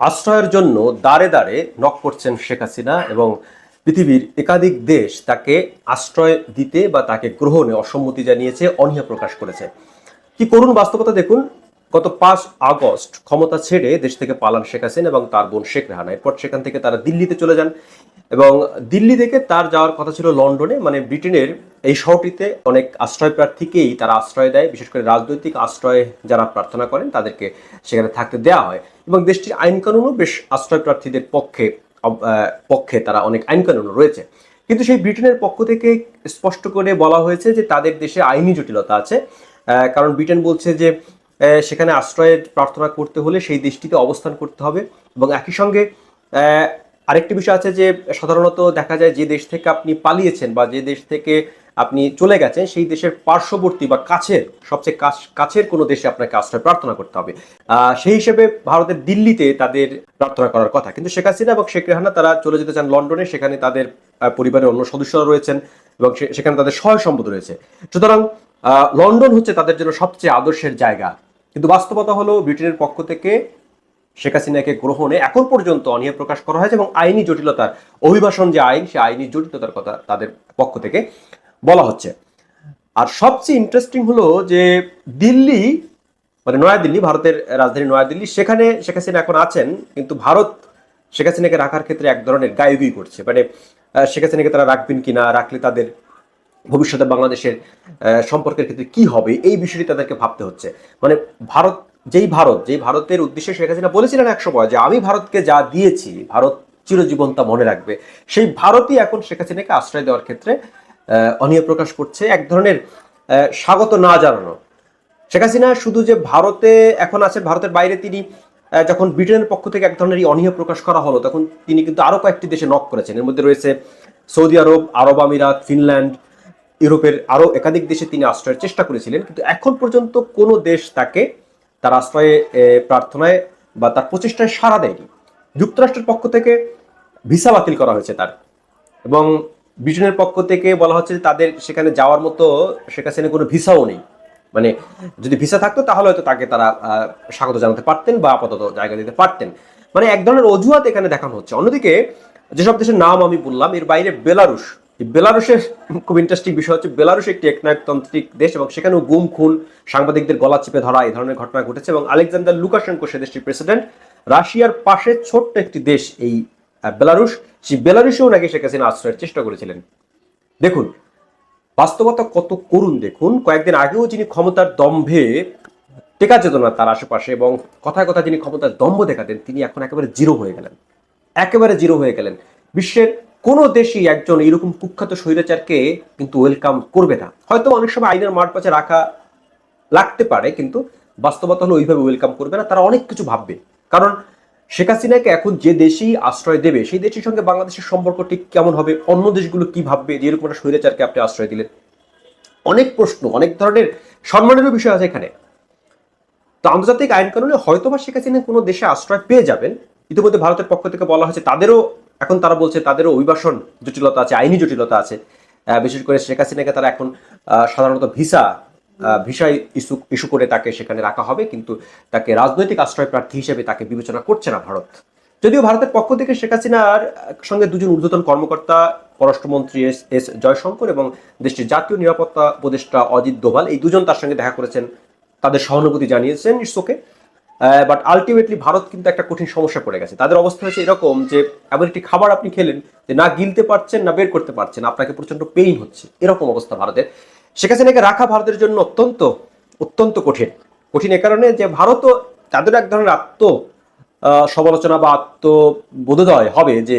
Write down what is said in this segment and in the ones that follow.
আশ্রয়ের জন্য দাঁড়ে দাঁড়ে নক করছেন শেখ হাসিনা এবং পৃথিবীর একাধিক দেশ তাকে আশ্রয় দিতে বা তাকে গ্রহণে অসম্মতি জানিয়েছে, অনীহা প্রকাশ করেছে। কি করুন বাস্তবতা দেখুন। গত পাঁচ আগস্ট ক্ষমতা ছেড়ে দেশ থেকে পালান শেখ হাসিনা এবং তার বোন শেখ রেহানা। এরপর সেখান থেকে তারা দিল্লিতে চলে যান এবং দিল্লি থেকে তার যাওয়ার কথা ছিল লন্ডনে। মানে ব্রিটেনের এই শহরটিতে অনেক আশ্রয় প্রার্থীকেই তারা আশ্রয় দেয়। বিশেষ করে রাজনৈতিক আশ্রয় যারা প্রার্থনা করেন, তাদেরকে সেখানে থাকতে দেওয়া হয়। এবং দেশটির আইন কানুনও বেশ আশ্রয় প্রার্থীদের পক্ষে পক্ষে তারা অনেক আইন কানুন রয়েছে। কিন্তু সেই ব্রিটেনের পক্ষ থেকে স্পষ্ট করে বলা হয়েছে যে তাদের দেশে আইনি জটিলতা আছে কারণ ব্রিটেন বলছে যে সেখানে আশ্রয়ের প্রার্থনা করতে হলে সেই দেশটিতে অবস্থান করতে হবে এবং একই সঙ্গে আরেকটি বিষয় আছে যে সাধারণত দেখা যায় যে দেশ থেকে আপনি পালিয়েছেন বা যে দেশ থেকে আপনি চলে গেছেন, সেই দেশের পার্শ্ববর্তী বা কাছের, সবচেয়ে কাছ- কাছের কোনো দেশে আপনাকে আশ্রয় প্রার্থনা করতে হবে। সেই হিসেবে ভারতের দিল্লিতে তাদের প্রার্থনা করার কথা। কিন্তু শেখ হাসিনা এবং শেখ রেহানা, তারা চলে যেতে চান লন্ডনে, সেখানে তাদের পরিবারের অন্য সদস্যরা রয়েছেন এবং সেখানে তাদের সহায় সম্পদ রয়েছে। সুতরাং লন্ডন হচ্ছে তাদের জন্য সবচেয়ে আদর্শের জায়গা। কিন্তু বাস্তবতা হলো, ব্রিটেনের পক্ষ থেকে শেখ হাসিনাকে গ্রহণে এখন পর্যন্ত অনীহা প্রকাশ করা হয়েছে এবং আইনি জটিলতার অভিবাসন যে আইন, সে আইনি জটিলতার কথা তাদের পক্ষ থেকে বলা হচ্ছে। আর সবচেয়ে ইন্টারেস্টিং হলো যে দিল্লি মানে নয়াদিল্লি, ভারতের রাজধানী নয়াদিল্লি, সেখানে শেখ হাসিনা এখন আছেন, কিন্তু ভারত শেখ হাসিনাকে রাখার ক্ষেত্রে এক ধরনের গায়ুগি করছে। মানে শেখ হাসিনাকে তারা রাখবেন কিনা রাখলে তাদের ভবিষ্যতে বাংলাদেশের সম্পর্কের ক্ষেত্রে কি হবে, এই বিষয়টি তাদেরকে ভাবতে হচ্ছে। মানে ভারত, যেই ভারত, যেই ভারতের উদ্দেশ্যে শেখ হাসিনা বলেছিলেন এক সময় যে, আমি ভারতকে যা দিয়েছি, ভারত চিরজীবন তা মনে রাখবে। সেই ভারতই এখন শেখ হাসিনাকে আশ্রয় দেওয়ার ক্ষেত্রে অনীহা প্রকাশ করছে, এক ধরনের স্বাগত না জানানো। শেখ হাসিনা শুধু যে ভারতে এখন আছে ভারতের বাইরে তিনি যখন ব্রিটেনের পক্ষ থেকে এক ধরনের অনীহা প্রকাশ করা হলো, তখন তিনি কিন্তু আরও কয়েকটি দেশে নক করেছেন। এর মধ্যে রয়েছে সৌদি আরব আরব আমিরাত, ফিনল্যান্ড, ইউরোপের আরও একাধিক দেশে তিনি আশ্রয়ের চেষ্টা করেছিলেন, কিন্তু এখন পর্যন্ত কোনো দেশ তাকে তার আশ্রয়ে প্রার্থনায় বা তার প্রচেষ্টায় সাড়া দেয়নি। যুক্তরাষ্ট্রের পক্ষ থেকে ভিসা বাতিল করা হয়েছে তার। এবং ব্রিটেনের পক্ষ থেকে বলা হচ্ছে তাদের সেখানে যাওয়ার মতো শেখ হাসিনা কোনো ভিসাও নেই। মানে যদি ভিসা থাকতো তাহলে হয়তো তাকে তারা স্বাগত জানাতে পারতেন বা আপাতত জায়গা দিতে পারতেন। মানে এক ধরনের অজুহাত এখানে দেখানো হচ্ছে। অন্যদিকে যেসব দেশের নাম আমি বললাম, এর বাইরে বেলারুশ। বেলারুশের খুব ইন্টারেস্টিং বিষয় হচ্ছে বেলারুশ একটি একনায়কতান্ত্রিক দেশ এবং সেখানেও গুম, খুন, সাংবাদিকদের গলা চেপে ধরা এই ধরনের ঘটনা ঘটেছে এবং আলেকজান্ডার লুকাশেঙ্কো সে দেশটির প্রেসিডেন্ট রাশিয়ার পাশে ছোট্ট একটি দেশ এই বেলারুশ। সেই বেলারুশেও নাকি শেখ হাসিনা আশ্রয়ের চেষ্টা করেছিলেন। দেখুন, বাস্তবতা কত করুন দেখুন। কয়েকদিন আগেও যিনি ক্ষমতার দম্ভে টেকা যেত না তার আশেপাশে এবং কথায় কথা যিনি ক্ষমতার দম্ভ দেখাতেন, তিনি এখন একেবারে জিরো হয়ে গেলেন। একেবারে জিরো হয়ে গেলেন। বিশ্বের কোনো দেশই একজন এরকম কুখ্যাত স্বৈরাচারকে কিন্তু ওয়েলকাম করবে না। হয়তো অনেক সময় আইনের মাঠ পাশে রাখা লাগতে পারে, কিন্তু বাস্তবতা হলো ওইভাবে ওয়েলকাম করবে না। তারা অনেক কিছু ভাববে। কারণ শেখ হাসিনাকে এখন যে দেশেই আশ্রয় দেবে, সেই দেশের সঙ্গে বাংলাদেশের সম্পর্ক ঠিক কেমন হবে, অন্য দেশগুলো কি ভাববে, যে এরকম একটা স্বৈরাচারকে আপনি আশ্রয় দিলেন? অনেক প্রশ্ন, অনেক ধরনের সম্মানেরও বিষয় আছে এখানে। তো আন্তর্জাতিক আইন কানুনে হয়তো বা শেখ হাসিনা কোনো দেশে আশ্রয় পেয়ে যাবেন। ইতিমধ্যে ভারতের পক্ষ থেকে বলা হয়েছে, তাদেরও, এখন তারা বলছে, তাদেরও অভিবাসন জটিলতা আছে, আইনি জটিলতা আছে। বিশেষ করে শেখ হাসিনাকে তারা এখন সাধারণত ভিসা ভিসা ইস্যু ইস্যু করে তাকে সেখানে রাখা হবে, কিন্তু তাকে রাজনৈতিক আশ্রয় প্রার্থী হিসেবে তাকে বিবেচনা করছে না ভারত। যদিও ভারতের পক্ষ থেকে শেখ হাসিনার সঙ্গে দুজন ঊর্ধ্বতন কর্মকর্তা, পররাষ্ট্রমন্ত্রী এস এস জয়শঙ্কর এবং দেশটির জাতীয় নিরাপত্তা উপদেষ্টা অজিত দোভাল, এই দুজন তার সঙ্গে দেখা করেছেন। তাদের সহানুভূতি জানিয়েছেন ইসোকে বাট আলটিমেটলি ভারত কিন্তু একটা কঠিন সমস্যা পড়ে গেছে। তাদের অবস্থা হচ্ছে এরকম যে, এমন একটি খাবার আপনি খেলেন যে না গিলতে পারছেন, না বের করতে পারছেন, আপনাকে প্রচণ্ড পেইন হচ্ছে। এরকম অবস্থা ভারতের। শেখ হাসিনাকে রাখা ভারতের জন্য অত্যন্ত অত্যন্ত কঠিন। কঠিন এ কারণে যে ভারতও তাদের এক ধরনের আত্ম সমালোচনা বা আত্মবোধোদয় হবে যে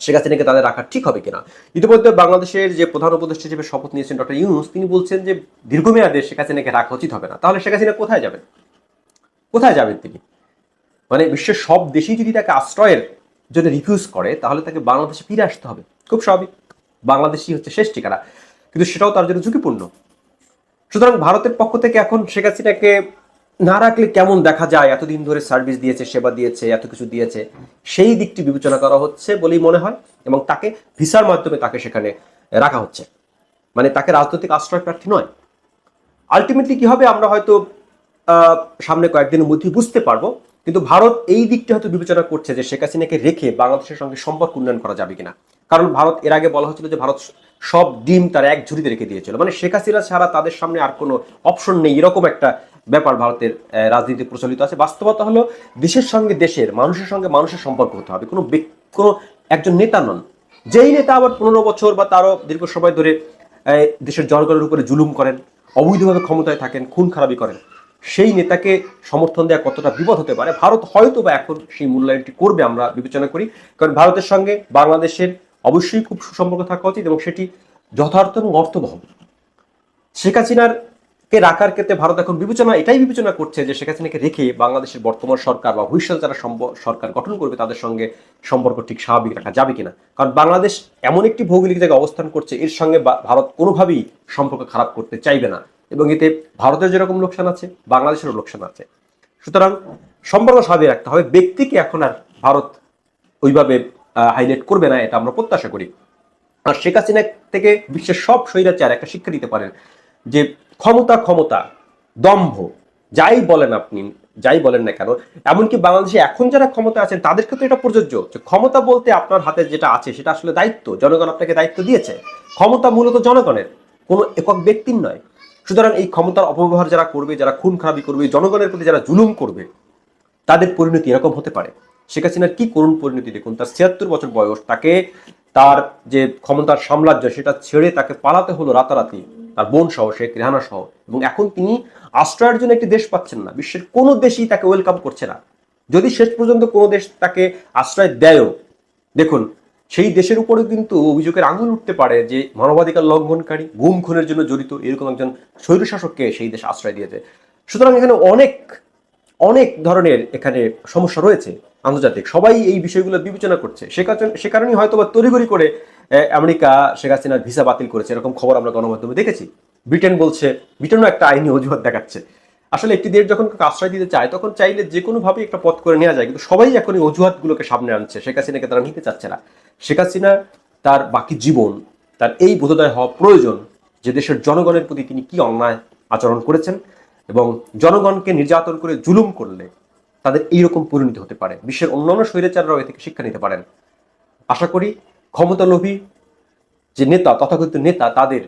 শেখ হাসিনাকে তাদের রাখা ঠিক হবে কিনা। ইতিমধ্যে বাংলাদেশের যে প্রধান উপদেষ্টা হিসেবে শপথ নিয়েছেন ডক্টর ইউনুস, তিনি বলছেন যে দীর্ঘমেয়াদে শেখ হাসিনাকে রাখা উচিত হবে না। তাহলে শেখ হাসিনা কোথায় যাবেন? কোথায় যাবেন তিনি? মানে বিশ্বের সব দেশেই যদি তাকে আশ্রয়ের জন্য রিফিউজ করে, তাহলে তাকে বাংলাদেশে ফিরে আসতে হবে। খুব স্বাভাবিক। বাংলাদেশই হচ্ছে শেষ ঠিকানা। কিন্তু সেটাও তার জন্য ঝুঁকিপূর্ণ। সুতরাং ভারতের পক্ষ থেকে এখন শেখ হাসিনাকে না রাখলে কেমন দেখা যায়? এতদিন ধরে সার্ভিস দিয়েছে, সেবা দিয়েছে, এত কিছু দিয়েছে। সেই দিকটি বিবেচনা করা হচ্ছে বলেই মনে হয় এবং তাকে ভিসার মাধ্যমে তাকে সেখানে রাখা হচ্ছে। মানে তাকে রাজনৈতিক আশ্রয় প্রার্থী নয়। আলটিমেটলি কি হবে আমরা হয়তো সামনে কয়েকদিনের মধ্যেই বুঝতে পারব। কিন্তু ভারত এই দিকটা হয়তো বিবেচনা করছে যে শেখ হাসিনাকে রেখে বাংলাদেশের সঙ্গে সম্পর্ক উন্নয়ন করা যাবে কিনা। কারণ ভারত, এর আগে বলা হচ্ছিল যে ভারত সব ডিম তার এক ঝুড়িতে রেখে দিয়েছিল। মানে শেখ হাসিনা ছাড়া তাদের সামনে আর কোনো অপশন নেই, এরকম একটা ব্যাপার ভারতের রাজনীতি প্রচলিত আছে। বাস্তবতা হলো, দেশের সঙ্গে দেশের, মানুষের সঙ্গে মানুষের সম্পর্ক হতে হবে। কোনো কোনো একজন নেতা নন। যেই নেতা আবার পনেরো বছর বা তারও দীর্ঘ সময় ধরে দেশের জনগণের উপরে জুলুম করেন, অবৈধভাবে ক্ষমতায় থাকেন, খুন খারাপি করেন, সেই নেতাকে সমর্থন দেওয়া কতটা বিপদ হতে পারে? ভারত হয়তো বা এখন সেই মূল্যায়নটি করবে, আমরা বিবেচনা করি। কারণ ভারতের সঙ্গে বাংলাদেশের অবশ্যই খুব সুসম্পর্ক থাকা উচিত এবং সেটি যথার্থ এবং অর্থবহ। শেখ হাসিনার কে রাখার ক্ষেত্রে ভারত এখন বিবেচনা, এটাই বিবেচনা করছে যে শেখ হাসিনাকে রেখে বাংলাদেশের বর্তমান সরকার বা ভবিষ্যৎ যারা সরকার গঠন করবে তাদের সঙ্গে সম্পর্ক ঠিক স্বাভাবিক রাখা যাবে কিনা। কারণ বাংলাদেশ এমন একটি ভৌগোলিক জায়গায় অবস্থান করছে, এর সঙ্গে ভারত কোনোভাবেই সম্পর্ক খারাপ করতে চাইবে না এবং এতে ভারতের যেরকম লোকসান আছে, বাংলাদেশেরও লোকসান আছে। সুতরাং সম্পর্ক স্বাভাবিক রাখতে হবে, ব্যক্তিকে এখন আর ভারত ওইভাবে হাইলাইট করবে না, এটা আমরা প্রত্যাশা করি। আর শেখ হাসিনা থেকে বিশ্বের সব স্বৈরাচার একটা শিক্ষা দিতে পারেন যে ক্ষমতা ক্ষমতা, দম্ভ, যাই বলেন আপনি, যাই বলেন না কেন, এমনকি বাংলাদেশে এখন যারা ক্ষমতা আছেন তাদের ক্ষেত্রে এটা প্রযোজ্য যে ক্ষমতা বলতে আপনার হাতে যেটা আছে, সেটা আসলে দায়িত্ব, জনগণ আপনাকে দায়িত্ব দিয়েছে। ক্ষমতা মূলত জনগণের, কোনো একক ব্যক্তির নয়। সুতরাং এই ক্ষমতার অপব্যবহার যারা করবে, যারা খুন খারাপি করবে, জনগণের প্রতি যারা জুলুম করবে, তাদের পরিণতি এরকম হতে পারে। শেখ হাসিনার কি করুণ পরিণতি দেখুন? তার ছিয়াত্তর বছর বয়স, তাকে তার যে ক্ষমতার সাম্রাজ্য, সেটা ছেড়ে তাকে পালাতে হলো রাতারাতি, তার বোন সহ শেখ রেহানা সহ। এবং এখন তিনি আশ্রয়ের জন্য একটি দেশ পাচ্ছেন না। বিশ্বের কোনো দেশই তাকে ওয়েলকাম করছে না। যদি শেষ পর্যন্ত কোনো দেশ তাকে আশ্রয় দেয়ও, দেখুন, সেই দেশের উপরে কিন্তু অভিযোগের আঙুল উঠতে পারে যে মানবাধিকার লঙ্ঘনকারী, গুম খুনের জন্য জড়িত এরকম একজন স্বৈরশাসককে সেই দেশ আশ্রয় দিয়েছে। সুতরাং এখানে অনেক অনেক ধরনের এখানে সমস্যা রয়েছে আন্তর্জাতিক। সবাই এই বিষয়গুলো বিবেচনা করছে। সে কারণে, সে কারণেই হয়তো বা তড়িঘড়ি করে আমেরিকা শেখ হাসিনার ভিসা বাতিল করেছে, এরকম খবর আমরা গণমাধ্যমে দেখেছি। ব্রিটেন বলছে, ব্রিটেনও একটা আইনি অজুহাত দেখাচ্ছে। আসলে একটি দেশ যখন আশ্রয় দিতে চায়, তখন চাইলে যে কোনোভাবেই একটা পথ করে নেওয়া যায়, কিন্তু সবাই এখন এই অজুহাতগুলোকে সামনে আনছে। শেখ হাসিনাকে তারা নিতে চাচ্ছে না। শেখ হাসিনা তার বাকি জীবন, তার এই বোধোদয় হওয়া প্রয়োজন যে দেশের জনগণের প্রতি তিনি কি অন্যায় আচরণ করেছেন। এবং জনগণকে নির্যাতন করে জুলুম করলে তাদের এইরকম পরিণতি হতে পারে। বিশ্বের অন্যান্য স্বৈরাচাররাও এ থেকে শিক্ষা নিতে পারেন। আশা করি ক্ষমতালোভী যে নেতা, তথাকথিত নেতা, তাদের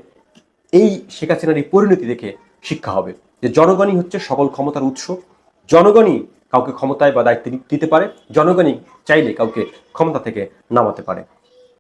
এই শেখ পরিণতি দেখে শিক্ষা হবে যে জনগণই হচ্ছে সকল ক্ষমতার উৎস। জনগণই কাউকে ক্ষমতায় বা দায়িত্ব দিতে পারে। জনগণই চাইলে কাউকে ক্ষমতা থেকে নামাতে পারে।